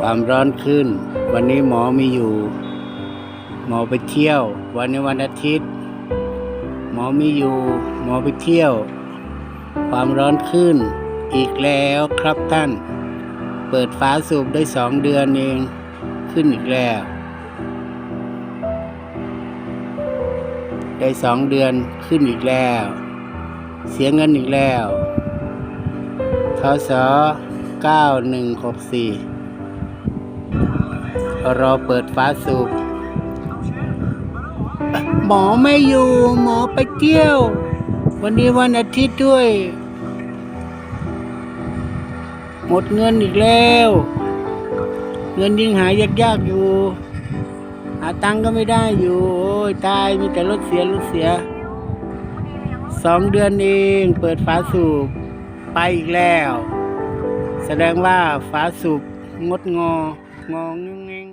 ความร้อนขึ้น วันนี้หมอม่อยู่ หมอไปเที่ยว วันนี้วันอาทิตย์ หมอม่อยู่ หมอไปเที่ยว ความร้อนขึ้น อีกแล้วครับท่าน เปิดฝาสูบได้สองเดือนเองขึ้นอีกแล้ว ได้สองเดือนขึ้นอีกแล้ว เสียเงินอีกแล้วทศเก้าหนึ่งหกสี่ รอเปิดฟ้าสูบ หมอไม่อยู่ หมอไปเที่ยว วันนี้วันอาทิตย์ด้วย หมดเงินอีกแล้ว เงินยิ่งหายากๆอยู่ หาตังก็ไม่ได้อยู่ โอ้ยตายมีแต่รถเสียรถเสีย สองเดือนเองเปิดฝาสูบ ไปอีกแล้ว แสดงว่าฝาสูบงดงอ งองงง